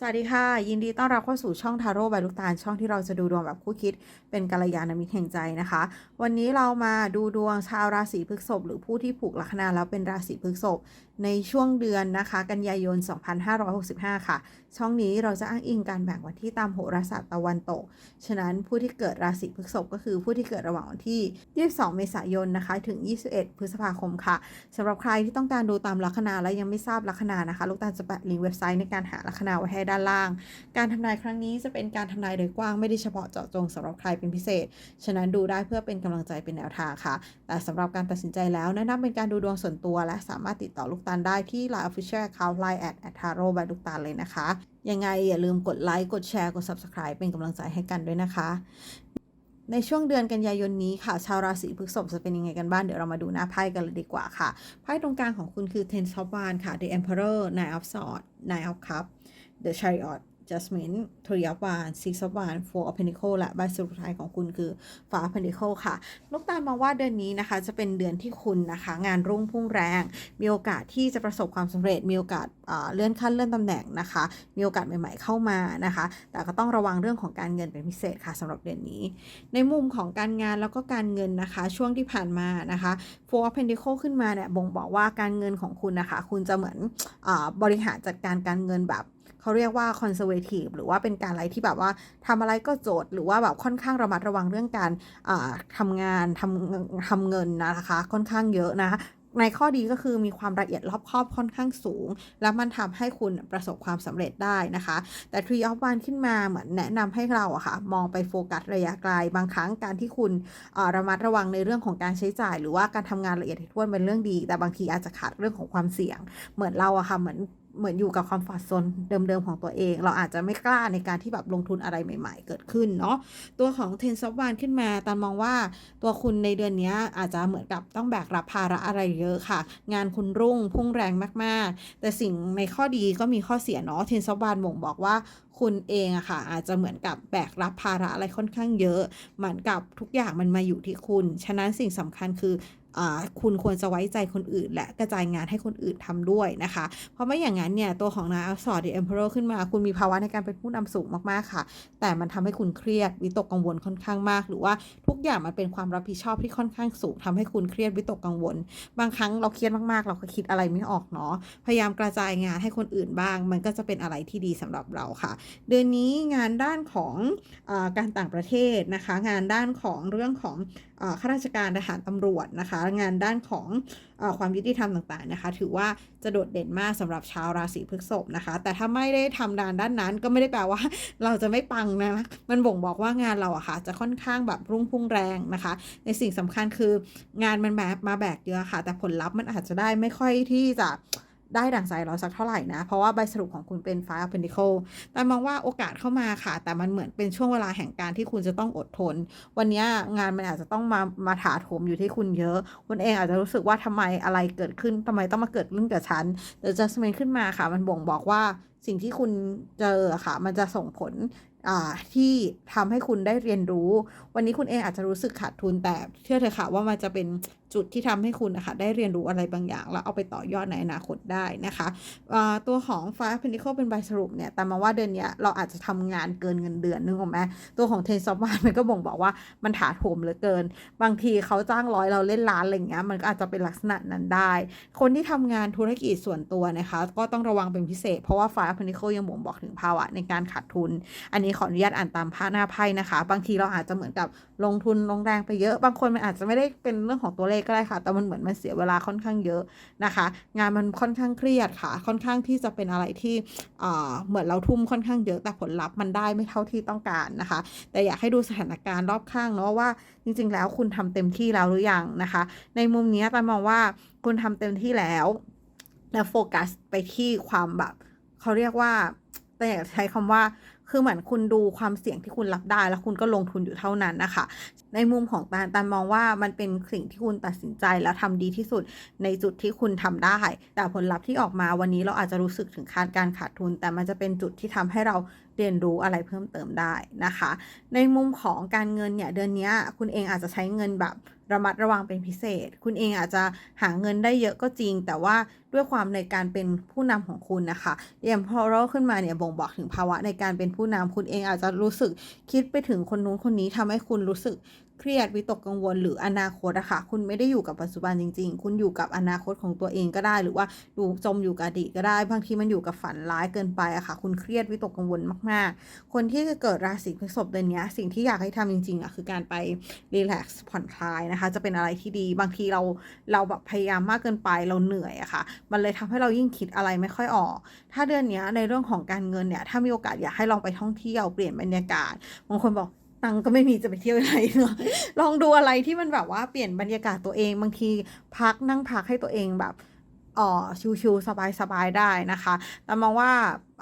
สวัสดีค่ะ ยินดีต้อนรับเข้าสู่ช่องทาโร่ใบลูกตาลช่องที่เราจะดูดวงแบบคู่คิดเป็นกัลยาณมิตรแห่งใจนะคะ วันนี้เรามาดูดวงชาวราศีพฤษภหรือผู้ที่ผูกลัคนาแล้วเป็นราศีพฤษภในช่วงเดือนนะคะ กันยายน 2565 ค่ะ ช่องนี้เราจะอ้างอิงการแบ่งวันที่ตามโหราศาสตร์ตะวันตก ฉะนั้นผู้ที่เกิดราศีพฤษภก็คือผู้ที่เกิดระหว่างวันที่ 22 เมษายนนะคะ ถึง 21 พฤษภาคมค่ะสำหรับใครที่ต้องการดูตามลัคนาและยังไม่ทราบลัคนานะคะ ลูกตาลจะแปะลิงก์เว็บไซต์ในการหาลัคนาไว้ให้ด้านล่าง การทำนายครั้งนี้จะเป็นการทำนายโดยกว้างไม่ได้เฉพาะเจาะจงสำหรับใครเป็นพิเศษ ฉะนั้นดูได้เพื่อเป็นกำลังใจเป็นแนวทางค่ะ แต่สำหรับการตัดสินใจแล้วแนะนำเป็นการดูดวงส่วนตัว และสามารถติดต่อลูกตาลได้ที่ Line Official Account Line at t a r o by ลูกตาลเลยนะคะ ยังไงอย่าลืมกดไลค์กดแชร์กด Subscribe เป็นกำลังใจให้กันด้วยนะคะในช่วงเดือนกันยายนนี้ค่ะ ชาวราศีพฤษภจะเป็นยังไงกันบ้าง เดี๋ยวเรามาดูหน้าไพ่กันเลยดีกว่าค่ะ ไพ่ตรงกลางของคุณคือ Ten of Wands ค่ะ The Emperor Nine of Swords Nine of Cups The Chariot Judgment Three of Wands Six of Wands Four of Pentacles และใบสุดท้ายของคุณคือ Five of Pentacles ค่ะ ลูกตาลมองว่าเดือนนี้นะคะ จะเป็นเดือนที่คุณนะคะ งานรุ่งพุ่งแรง มีโอกาสที่จะประสบความสำเร็จ มีโอกาสเลื่อนขั้นเลื่อนตำแหน่งนะคะ มีโอกาสใหม่ ๆ เข้ามานะคะ แต่ก็ต้องระวังเรื่องของการเงินเป็นพิเศษค่ะสำหรับเดือนนี้ ในมุมของการงานแล้วก็การเงินนะคะ ช่วงที่ผ่านมานะคะ Four of Pentacles ขึ้นมาเนี่ยบ่งบอกว่าการเงินของคุณนะคะ คุณจะเหมือนอบริหารจัดการการเงินแบบ เขาเรียกว่า conservative หรือว่าเป็นการอะไรที่แบบว่าทำอะไรก็โจทย์ หรือว่าแบบค่อนข้างระมัดระวังเรื่องการอ่าทำงานทำทำเงินนะคะค่อนข้างเยอะนะในข้อดีก็คือมีความละเอียดรอบคอบค่อนข้างสูง แล้วมันทำให้คุณประสบความสำเร็จได้นะคะ แต่ Tree of Wands ขึ้นมาเหมือนแนะนำให้เราอะค่ะ มองไปโฟกัสระยะไกล บางครั้งการที่คุณระมัดระวังในเรื่องของการใช้จ่าย หรือว่าการทำงานละเอียดถี่ถ้วนเป็นเรื่องดี แต่บางทีอาจจะขาดเรื่องของความเสี่ยง เหมือนเราอะค่ะเหมือน เหมือนอยู่กับคอมฟอร์ทโซนเดิมๆของตัวเอง เราอาจจะไม่กล้าในการที่แบบลงทุนอะไรใหม่ ๆ เกิดขึ้นเนาะตัวของเทนซอฟวานขึ้นมาตามมองว่าตัวคุณในเดือนนี้อาจจะเหมือนกับต้องแบกรับภาระอะไรเยอะค่ะ งานคุณรุ่งพุ่งแรงมากๆ แต่สิ่งในข้อดีก็มีข้อเสียเนาะเทนซอฟวานบ่งบอกว่าคุณเองอะค่ะ อาจจะเหมือนกับแบกรับภาระอะไรค่อนข้างเยอะ เหมือนกับทุกอย่างมันมาอยู่ที่คุณ ฉะนั้นสิ่งสำคัญคือ คุณควรจะไว้ใจคนอื่น และกระจายงานให้คนอื่นทำด้วยนะคะ เพราะไม่อย่างนั้นเนี่ยตัวของนายอักษร The Emperor ขึ้นมา คุณมีภาวะในการเป็นผู้นำสูงมากๆค่ะ แต่มันทำให้คุณเครียดวิตกกังวลค่อนข้างมาก หรือว่าทุกอย่างมันเป็นความรับผิดชอบที่ค่อนข้างสูงทำให้คุณเครียดวิตกกังวล บางครั้งเราเครียดมากๆ เราก็คิดอะไรไม่ออกเนาะพยายามกระจายงานให้คนอื่นบ้าง มันก็จะเป็นอะไรที่ดีสำหรับเราค่ะ เดือนนี้งานด้านของอการต่างประเทศนะคะ งานด้านของเรื่องของอข้าราชการทหารตำรวจนะคะงานด้านของอความยุติธรรมต่างๆนะคะ ถือว่าจะโดดเด่นมากสำหรับชาวราศีพฤษภนะคะ แต่ถ้าไม่ได้ทำงานด้านนั้นก็ไม่ได้แปลว่า เราจะไม่ปังนะมันบ่งบอกว่างานเราอะค่ะ จะค่อนข้างแบบรุ่งพุ่งแรงนะคะ ในสิ่งสำคัญคืองานมันแบบมาแบกเยอะค่ะ แต่ผลลัพธ์มันอาจจะได้ไม่ค่อยที่จะ ได้ดั่งใจเราสักเท่าไหร่นะ เพราะว่าใบสรุปของคุณเป็น Five of Pentacles แต่มองว่าโอกาสเข้ามาค่ะ แต่มันเหมือนเป็นช่วงเวลาแห่งการที่คุณจะต้องอดทน วันนี้งานมันอาจจะต้องมามาถาโถมอยู่ที่คุณเยอะ คุณเองอาจจะรู้สึกว่าทำไมอะไรเกิดขึ้นทำไมต้องมาเกิดเรื่องกับฉันแต่ Judgment ขึ้นมาค่ะ มันบ่งบอกว่าสิ่งที่คุณเจอค่ะ มันจะส่งผล ที่ทำให้คุณได้เรียนรู้ วันนี้คุณเองอาจจะรู้สึกขาดทุนแต่เชื่อเถอะค่ะว่ามันจะเป็นจุดที่ทำให้คุณนะคะได้เรียนรู้อะไรบางอย่าง แล้วเอาไปต่อยอดในอนาคตได้นะคะตัวของ Five Pentacle เป็นใบสรุปเนี่ยแต่มาว่าเดือนนี้เราอาจจะทำงานเกินเงินเดือนนึกออกไหมตัวของ Ten of Wands มันก็บ่งบอกว่ามันถาโถมเหลือเกิน บางทีเขาจ้างร้อยเราเล่นล้านอะไรเงี้ยมันก็อาจจะเป็นลักษณะนั้นได้ คนที่ทำงานธุรกิจส่วนตัวนะคะ ก็ต้องระวังเป็นพิเศษ เพราะว่า Five Pentacle ยังบ่งบอกถึงภาวะในการขาดทุน อันนี้ขออนุญาตอ่านตามผ้าหน้าไพ่นะคะ บางทีเราอาจจะเหมือนกับลงทุนลงแรงไปเยอะ บางคนมันอาจจะไม่ได้เป็นเรื่องของตัวเลขก็ได้ค่ะ แต่มันเหมือนมันเสียเวลาค่อนข้างเยอะนะคะ งานมันค่อนข้างเครียดค่ะ ค่อนข้างที่จะเป็นอะไรที่เหมือนเราทุ่มค่อนข้างเยอะ แต่ผลลัพธ์มันได้ไม่เท่าที่ต้องการนะคะ แต่อยากให้ดูสถานการณ์รอบข้างเนาะว่าจริง ๆ แล้วคุณทำเต็มที่แล้วหรือยังนะคะ ในมุมนี้ต่มองว่าคุณทำเต็มที่แล้ว แล้วโฟกัสไปที่ความแบบเขาเรียกว่าแต่อยากใช้คำว่า คือเหมือนคุณดูความเสี่ยงที่คุณรับได้ แล้วคุณก็ลงทุนอยู่เท่านั้นนะคะ ในมุมของตาตาลมองว่ามันเป็นสิ่งที่คุณตัดสินใจแล้วทำดีที่สุดในจุดที่คุณทำได้ แต่ผลลัพธ์ที่ออกมาวันนี้เราอาจจะรู้สึกถึงคาดการขาดทุน แต่มันจะเป็นจุดที่ทำให้เราเรียนรู้อะไรเพิ่มเติมได้นะคะ ในมุมของการเงินเนี่ยเดือนนี้คุณเองอาจจะใช้เงินแบบ ระมัดระวังเป็นพิเศษ คุณเองอาจจะหาเงินได้เยอะก็จริง แต่ว่าด้วยความในการเป็นผู้นำของคุณนะคะเรียมพอเราขึ้นมาเนี่ยบ่งบอกถึงภาวะในการเป็นผู้นำคุณเองอาจจะรู้สึกคิดไปถึงคนนู้นคนนี้ทำให้คุณรู้สึก เครียดวิตกกังวลหรืออนาคตอะค่ะคุณไม่ได้อยู่กับปัจจุบันจริง ๆ คุณอยู่กับอนาคตของตัวเองก็ได้ หรือว่าดูจมอยู่กับอดีตก็ได้ บางทีมันอยู่กับฝันร้ายเกินไปอะค่ะ คุณเครียดวิตกกังวลมาก ๆ คนที่จะเกิดราศีพฤษภเดือนนี้สิ่งที่อยากให้ทำจริงๆอะคือการไปรีแลกซ์ผ่อนคลายนะคะ จะเป็นอะไรที่ดี บางทีเราเราแบบพยายามมากเกินไปเราเหนื่อยอะค่ะ มันเลยทำให้เรายิ่งคิดอะไรไม่ค่อยออก ถ้าเดือนนี้ในเรื่องของการเงินเนี่ยถ้ามีโอกาสอยากให้ลองไปท่องเที่ยวเปลี่ยนบรรยากาศบางคนบอก ตังก็ไม่มีจะไปเที่ยวไหนเนาะลองดูอะไรที่มันแบบว่าเปลี่ยนบรรยากาศตัวเองบางทีพักนั่งพักให้ตัวเองแบบ อ่อชิวๆสบายๆได้นะคะแต่มองว่า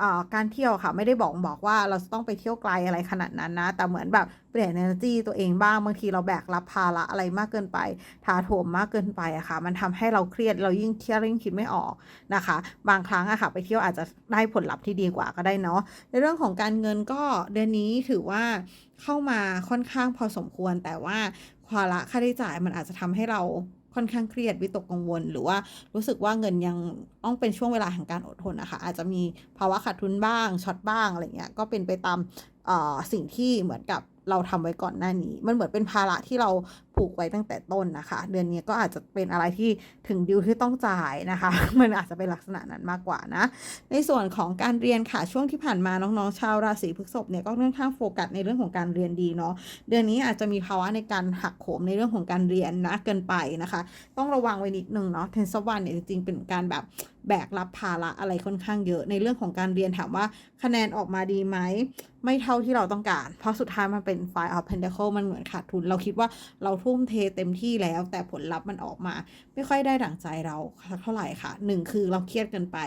อ่อการเที่ยวค่ะไม่ได้บอกบอกว่าเราจะต้องไปเที่ยวไกลอะไรขนาดนั้นนะ แต่เหมือนแบบเปลี่ยน energy ตัวเองบ้างบางทีเราแบกรับภาระอะไรมากเกินไปถาโถมมากเกินไปอะค่ะ มันทำให้เราเครียดเรายิ่งเที่ยวยิ่งคิดไม่ออกนะคะ บางครั้งอะค่ะ ไปเที่ยวอาจจะได้ผลลัพธ์ที่ดีกว่าก็ได้เนาะในเรื่องของการเงินก็เดือนนี้ถือว่าเข้ามาค่อนข้างพอสมควรแต่ว่าภาระค่าใช้จ่ายมันอาจจะทำให้เรา ค่อนข้างเครียดวิตกกังวล หรือว่ารู้สึกว่าเงินยังต้องเป็นช่วงเวลาแห่งการอดทนนะคะอาจจะมีภาวะขาดทุนบ้างช็อตบ้างอะไรเงี้ยก็เป็นไปตามอ่อสิ่งที่เหมือนกับเราทำไว้ก่อนหน้านี้ มันเหมือนเป็นภาระที่เรา ผูกไว้ตั้งแต่ต้นนะคะ เดือนนี้ก็อาจจะเป็นอะไรที่ถึงดิวที่ต้องจ่ายนะคะ มันอาจจะเป็นลักษณะนั้นมากกว่านะ ในส่วนของการเรียนค่ะช่วงที่ผ่านมาน้องๆชาวราศีพฤษภเนี่ยก็ค่อนข้างโฟกัสในเรื่องของการเรียนดีเนาะเดือนนี้อาจจะมีภาวะในการหักโหมในเรื่องของการเรียนนะเกินไปนะคะ ต้องระวังไว้นิดนึงเนาะเทนสวันเนี่ยจริงๆเป็นการแบบ แบกรับภาระอะไรค่อนข้างเยอะ ในเรื่องของการเรียนถามว่าคะแนนออกมาดีไหม ไม่เท่าที่เราต้องการ เพราะสุดท้ายมันเป็นไฟล์ of pentacle มันเหมือนขาดทุน เราคิดว่าเราทุ่มเทเต็มที่แล้ว แต่ผลลัพธ์มันออกมา ไม่ค่อยได้ดั่งใจเราสักเท่าไหร่ค่ะหนึ่งคือเราเครียดเกินไป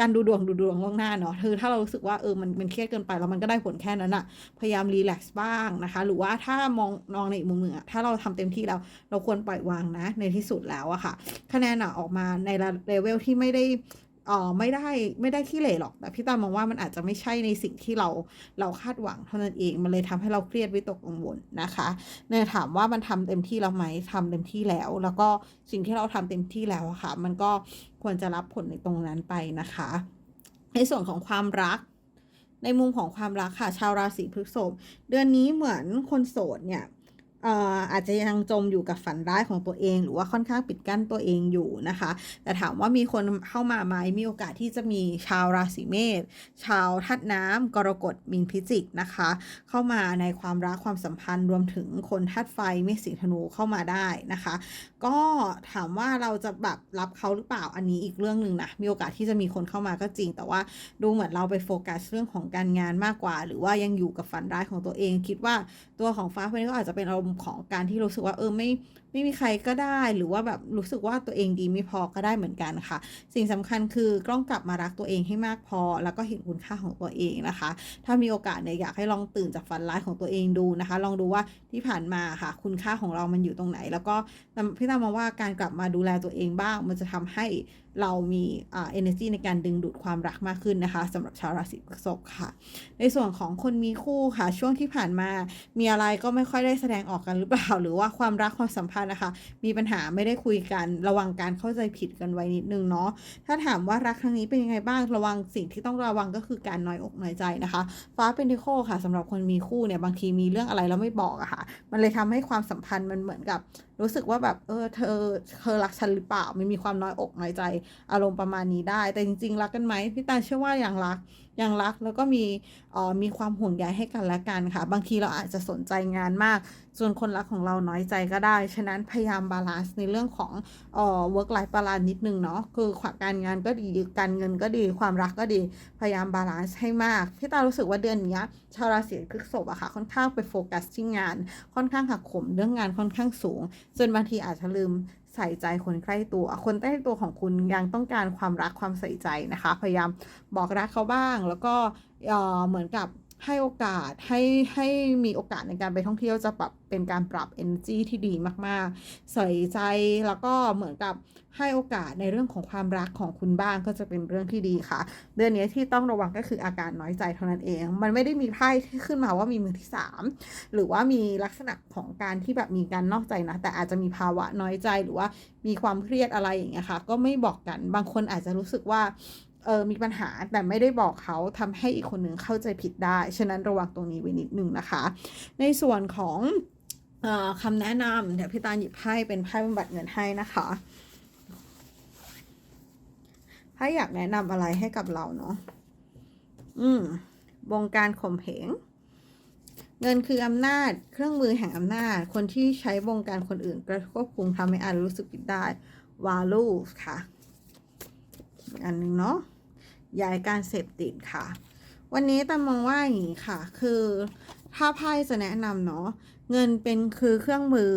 การดูดวงดูดวงล่วงหน้าเนาะคือถ้าเรารู้สึกว่าเออมันมันเครียดเกินไปแล้วมันก็ได้ผลแค่นั้นอะพยายามรีแลกซ์บ้างนะคะ หรือว่าถ้ามองมองในอีกมุมหนึ่งอะถ้าเราทำเต็มที่แล้วเราควรปล่อยวางนะในที่สุดแล้วอะค่ะ คะแนนอะออกมาในเลเวลที่ไม่ได้เออไม่ได้ไม่ได้ขี้เหร่หรอก แต่พี่ตามองว่ามันอาจจะไม่ใช่ในสิ่งที่เราเราคาดหวังเท่านั้นเอง มันเลยทำให้เราเครียดวิตกกังวลนะคะเนี่ยถามว่ามันทำเต็มที่แล้วไหมทำเต็มที่แล้ว แล้วก็สิ่งที่เราทำเต็มที่แล้วค่ะ มันก็ควรจะรับผลในตรงนั้นไปนะคะ ในส่วนของความรัก ในมุมของความรักค่ะ ชาวราศีพฤษภเดือนนี้เหมือนคนโสดเนี่ย อาจจะยังจมอยู่กับฝันร้ายของตัวเอง หรือว่าค่อนข้างปิดกั้นตัวเองอยู่นะคะ แต่ถามว่ามีคนเข้ามาไหมมีโอกาสที่จะมีชาวราศีเมษชาวธาตุน้ำกรกฎมีนพิจิกนะคะ เข้ามาในความรักความสัมพันธ์รวมถึงคนธาตุไฟเมษสิงธนูเข้ามาได้นะคะ ก็ถามว่าเราจะแบบรับเขาหรือเปล่าอันนี้อีกเรื่องหนึ่งนะมีโอกาสที่จะมีคนเข้ามาก็จริง แต่ว่าดูเหมือนเราไปโฟกัสเรื่องของการงานมากกว่า หรือว่ายังอยู่กับฝันร้ายของตัวเอง คิดว่าตัวของฟ้าคนนี้ก็อาจจะเป็นอารมณ์ของการที่รู้สึกว่าเออไม่ไม่มีใครก็ได้ หรือว่าแบบรู้สึกว่าตัวเองดีไม่พอก็ได้เหมือนกันค่ะ สิ่งสำคัญคือต้องกลับมารักตัวเองให้มากพอ แล้วก็เห็นคุณค่าของตัวเองนะคะ ถ้ามีโอกาสเนี่ยอยากให้ลองตื่นจากฝันร้ายของตัวเองดูนะคะ ลองดูว่าที่ผ่านมาค่ะ คุณค่าของเรามันอยู่ตรงไหน แล้วก็พี่ตามองว่าการกลับมาดูแลตัวเองบ้างมันจะทำให้ เรามีอ่า energy ในการดึงดูดความรักมากขึ้นนะคะสำหรับชาวราศีพฤษภค่ะ ในส่วนของคนมีคู่ค่ะ ช่วงที่ผ่านมามีอะไรก็ไม่ค่อยได้แสดงออกกันหรือเปล่า หรือว่าความรักความสัมพันธ์นะคะ มีปัญหาไม่ได้คุยกันระวังการเข้าใจผิดกันไว้นิดนึงเนาะถ้าถามว่ารักครั้งนี้เป็นยังไงบ้างระวังสิ่งที่ต้องระวังก็คือการน้อยอกน้อยใจนะคะฟ้าเป็นดิโคค่ะสำหรับคนมีคู่เนี่ยบางทีมีเรื่องอะไรแล้วไม่บอกอะค่ะ มันเลยทำให้ความสัมพันธ์มันเหมือนกับ รู้สึกว่าแบบเออเธอเธอรักฉันหรือเปล่ามันมีความน้อยอกน้อยใจอารมณ์ประมาณนี้ได้ แต่จริง ๆ รักกันไหมพี่ตาเชื่อว่าอย่างรัก ยังรักแล้วก็มีออมีความห่วงใยให้กันและกันค่ะ บางทีเราอาจจะสนใจงานมากส่วนคนรักของเราน้อยใจก็ได้ ฉะนั้นพยายามบาลานซ์ในเรื่องของเอ่อ work life balance นิดนึงเนาะคือขวาการงานก็ดีการเงินก็ดีความรักก็ดีพยายามบาลานซ์ให้มากพี่ตารู้สึกว่าเดือนนี้ชาวราศีพฤษภอะค่ะค่อนข้างไปโฟกัสที่งาน ค่อนข้างหักโหมเรื่องงานค่อนข้างสูงจนบางทีอาจจะลืม ใส่ใจคนใกล้ตัว คนใกล้ตัวของคุณยังต้องการความรักความใส่ใจนะคะ พยายามบอกรักเขาบ้างแล้วก็เอ่อเหมือนกับ ให้โอกาสให้ให้มีโอกาสในการไปท่องเที่ยวจะปรับเป็นการปรับ energy ที่ดีมากๆ ใส่ใจแล้วก็เหมือนกับให้โอกาสในเรื่องของความรักของคุณบ้างก็จะเป็นเรื่องที่ดีค่ะ เดือนนี้ที่ต้องระวังก็คืออาการน้อยใจเท่านั้นเอง มันไม่ได้มีไพ่ที่ขึ้นมาว่ามีมือที่สามหรือว่ามีลักษณะของการที่แบบมีการนอกใจนะ แต่อาจจะมีภาวะน้อยใจหรือว่ามีความเครียดอะไรอย่างเงี้ยค่ะ ก็ไม่บอกกันบางคนอาจจะรู้สึกว่า เออมีปัญหาแต่ไม่ได้บอกเขาทำให้อีกคนหนึ่งเข้าใจผิดได้ ฉะนั้นระวังตรงนี้ไว้นิดนึงนะคะ ในส่วนของออคำแนะนำเดี๋ยวพี่ตาหยิบไพ่เป็นไพ่บำบัดเงินให้นะคะไพ่อยากแนะนำอะไรให้กับเราเนาะอืมวงการข่มเหงเงินคืออำนาจเครื่องมือแห่งอำนาจ คนที่ใช้วงการคนอื่นกระควบคุมทำให้อาจรู้สึกผิดได้ value ค่ะ อันหนึ่งเนาะย้ายการเสพติดค่ะ วันนี้ตามองว่าอย่างนี้ค่ะ คือถ้าไพ่จะแนะนำเนาะเงินเป็นคือเครื่องมือ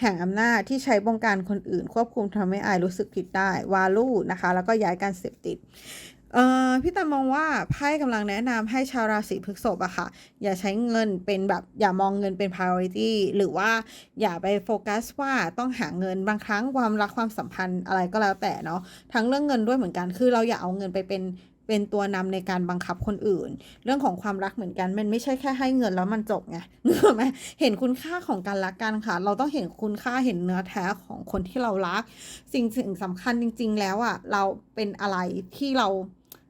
แห่งอำนาจที่ใช้บงการคนอื่น ควบคุมทำให้อายรู้สึกผิดได้วาลูนะคะ แล้วก็ย้ายการเสพติด เอ่อพี่ตามองว่าไพ่กำลังแนะนำให้ชาวราศีพฤษภอะค่ะ อย่าใช้เงินเป็นแบบอย่ามองเงินเป็น priority หรือว่าอย่าไปโฟกัสว่าต้องหาเงินบางครั้งความรักความสัมพันธ์อะไรก็แล้วแต่เนาะทั้งเรื่องเงินด้วยเหมือนกันคือเราอย่าเอาเงินไปเป็นเป็นตัวนำในการบังคับคนอื่น เรื่องของความรักเหมือนกัน มันไม่ใช่แค่ให้เงินแล้วมันจบไงนึกอไหมเห็นคุณค่าของการรักกันค่ะ เราต้องเห็นคุณค่าเห็นเนื้อแท้ของคนที่เรารัก สิ่งสิ่งสำคัญจริง ๆ แล้วอะเราเป็นอะไรที่เรา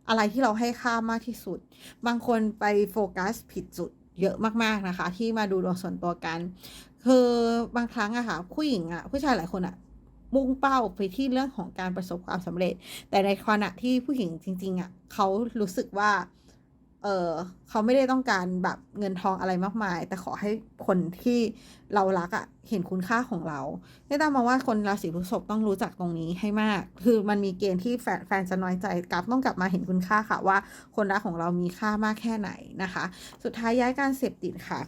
อะไรที่เราให้ค่ามากที่สุด บางคนไปโฟกัสผิดจุดเยอะมากๆนะคะ ที่มาดูดวงส่วนตัวกัน คือบางครั้งอะค่ะผู้หญิงอะผู้ชายหลายคนอะมุ่งเป้าไปที่เรื่องของการประสบความสำเร็จ แต่ในขณะที่ผู้หญิงจริง ๆอะเขารู้สึกว่า เออเขาไม่ได้ต้องการแบบเงินทองอะไรมากมาย แต่ขอให้คนที่เรารักอะเห็นคุณค่าของเราได้ตามมาว่าคนราศีพฤษภต้องรู้จักตรงนี้ให้มาก คือมันมีเกณฑ์ที่แฟนแฟนจะน้อยใจกลับต้องกลับมาเห็นคุณค่าค่ะว่า คนรักของเรามีค่ามากแค่ไหนนะคะ สุดท้ายย้ายการเสพติดค่ะ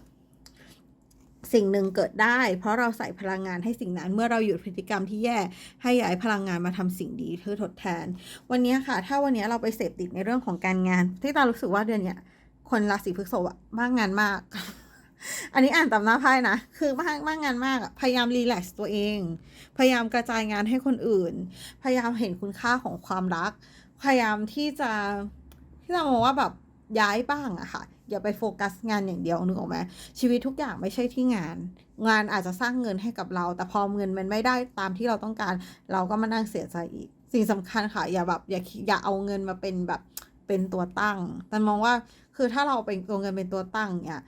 สิ่งหนึ่งเกิดได้ เพราะเราใส่พลังงานให้สิ่งนั้น เมื่อเราหยุดพฤติกรรมที่แย่ให้ย้ายพลังงานมาทำสิ่งดีเพื่อทดแทน วันนี้ค่ะ ถ้าวันนี้เราไปเสพติดในเรื่องของการงาน ที่ตารู้สึกว่าเดือนเนี้ยคนราศีพฤษภอะมากงานมาก อันนี้อ่านตามหน้าไพ่นะ คือมากมากงานมากอะพยายามรีแลกซ์ตัวเอง พยายามกระจายงานให้คนอื่น พยายามเห็นคุณค่าของความรัก พยายามที่จะที่เรามองว่าแบบย้ายบ้างอะค่ะ อย่าไปโฟกัสงานอย่างเดียวนึกออกไหมชีวิตทุกอย่างไม่ใช่ที่งาน งานอาจจะสร้างเงินให้กับเรา แต่พอเงินมันไม่ได้ตามที่เราต้องการ เราก็มานั่งเสียใจอีก สิ่งสำคัญค่ะ อย่าแบบอย่าอย่าเอาเงินมาเป็นแบบเป็นตัวตั้งแต่มองว่าคือถ้าเราเป็นตัวเงินเป็นตัวตั้งเนี่ย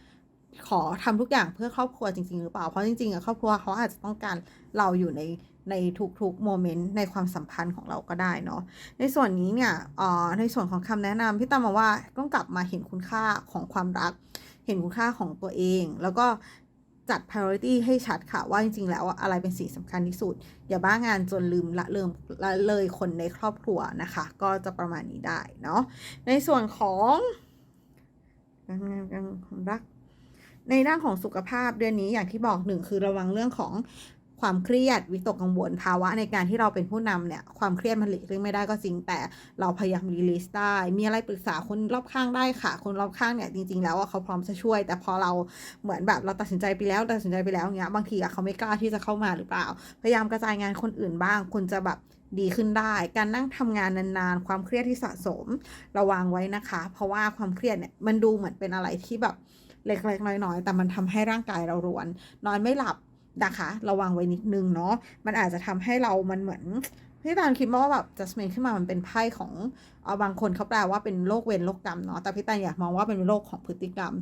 ขอทำทุกอย่างเพื่อครอบครัวจริง ๆ หรือเปล่า เพราะจริงๆอะครอบครัวเขาอาจจะต้องการเราอยู่ใน ในทุกๆโมเมนต์ในความสัมพันธ์ของเราก็ได้เนาะในส่วนนี้เนี่ยออในส่วนของคำแนะนำพี่ตามมาว่าต้องกลับมาเห็นคุณค่าของความรัก เห็นคุณค่าของตัวเอง แล้วก็จัด priority ให้ชัดค่ะ ว่าจริงๆ แล้วอะไรเป็นสิ่งสำคัญที่สุด อย่าบ้างานจนลืมละเลิมละเลยคนในครอบครัวนะคะ ก็จะประมาณนี้ได้เนาะในส่วนของการงานการรักในด้านของสุขภาพเดือนนี้อย่างที่บอกหนึ่งคือระวังเรื่องของ ความเครียดวิตกกังวลภาวะในการที่เราเป็นผู้นำเนี่ย ความเครียดมันหลีกเลี่ยงไม่ได้ก็จริง แต่เราพยายามรีลิสได้ มีอะไรปรึกษาคนรอบข้างได้ค่ะ คนรอบข้างเนี่ยจริง ๆ แล้วเขาพร้อมจะช่วย แต่พอเราเหมือนแบบเราตัดสินใจไปแล้วตัดสินใจไปแล้วเงี้ยบางทีอะเขาไม่กล้าที่จะเข้ามาหรือเปล่า พยายามกระจายงานคนอื่นบ้างคุณจะแบบดีขึ้นได้ การนั่งทำงานนานๆ ความเครียดที่สะสมระวังไว้นะคะ เพราะว่าความเครียดเนี่ยมันดูเหมือนเป็นอะไรที่แบบเล็กๆน้อยๆ แต่มันทำให้ร่างกายเรารวน นอนไม่หลับ นะคะ ระวังไว้นิดนึงเนาะมันอาจจะทำให้เรามันเหมือนพี่ตาลคิดว่าแบบจัสมินขึ้นมามันเป็นไพ่ของ เอาบางคนเขาแปลว่าเป็นโรคเวรโรคกรรมเนาะแต่พี่ตาลอยากมองว่าเป็นโรคของพฤติกรรม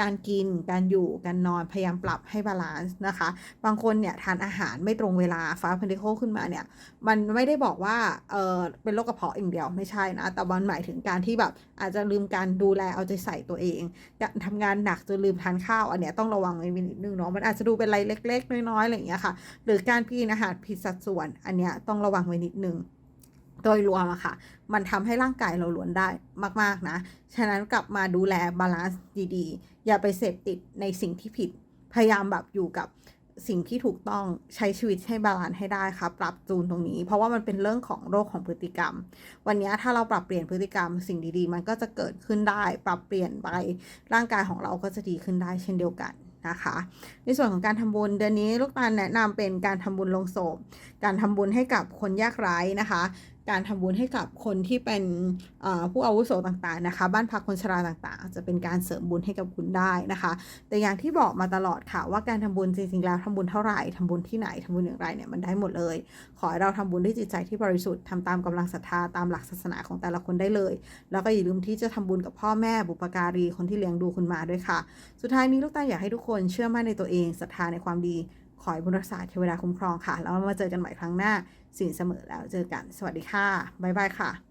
การกิน การอยู่การนอนพยายามปรับให้บาลานซ์นะคะ บางคนเนี่ยทานอาหารไม่ตรงเวลาฟ้าพันธิโคขึ้นมาเนี่ยมันไม่ได้บอกว่าเออเป็นโรคกระเพาะอย่างเดียวไม่ใช่นะแต่มันหมายถึงการที่แบบอาจจะลืมการดูแลเอาใจใส่ตัวเองการทำงานหนักจนลืมทานข้าวอันเนี้ยต้องระวังไว้นิดนึงเนาะมันอาจจะดูเป็นอะไรเล็ก ๆ น้อยๆอะไรอย่างเงี้ยค่ะ หรือการกินอาหารผิดสัดส่วน อันเนี้ยต้องระวังไว้นิดนึง โดยรวมอะค่ะ มันทำให้ร่างกายเราล้วนได้มาก ๆ นะ ฉะนั้นกลับมาดูแลบาลานซ์ดีๆ อย่าไปเสพติดในสิ่งที่ผิด พยายามแบบอยู่กับสิ่งที่ถูกต้องใช้ชีวิตให้บาลานซ์ให้ได้ค่ะปรับจูนตรงนี้ เพราะว่ามันเป็นเรื่องของโรคของพฤติกรรม วันนี้ถ้าเราปรับเปลี่ยนพฤติกรรม สิ่งดีๆ มันก็จะเกิดขึ้นได้ ปรับเปลี่ยนไปร่างกายของเราก็จะดีขึ้นได้เช่นเดียวกันนะคะในส่วนของการทำบุญเดือนนี้ลูกตาลแนะนำเป็นการทำบุญลงศพ การทำบุญให้กับคนยากไร้นะคะ การทำบุญให้กับคนที่เป็นผู้อาวุโสต่างๆนะคะ บ้านพักคนชราต่างๆ จะเป็นการเสริมบุญให้กับคุณได้นะคะ แต่อย่างที่บอกมาตลอดค่ะว่าการทำบุญจริงๆแล้วทำบุญเท่าไหร่ทำบุญที่ไหนทำบุญอย่างไรเนี่ยมันได้หมดเลย ขอให้เราทำบุญด้วยจิตใจที่บริสุทธิ์ทำตามกำลังศรัทธาตามหลักศาสนาของแต่ละคนได้เลย แล้วก็อย่าลืมที่จะทำบุญกับพ่อแม่บุปการีคนที่เลี้ยงดูคุณมาด้วยค่ะ สุดท้ายนี้ลูกตาลอยากให้ทุกคนเชื่อมั่นในตัวเองศรัทธาในความดี ขอให้บุญรักษาเทวดาคุ้มครองค่ะ แล้วมาเจอกันใหม่ครั้งหน้า สิ่งเสมอแล้วเจอกัน สวัสดีค่ะ บ๊ายบายค่ะ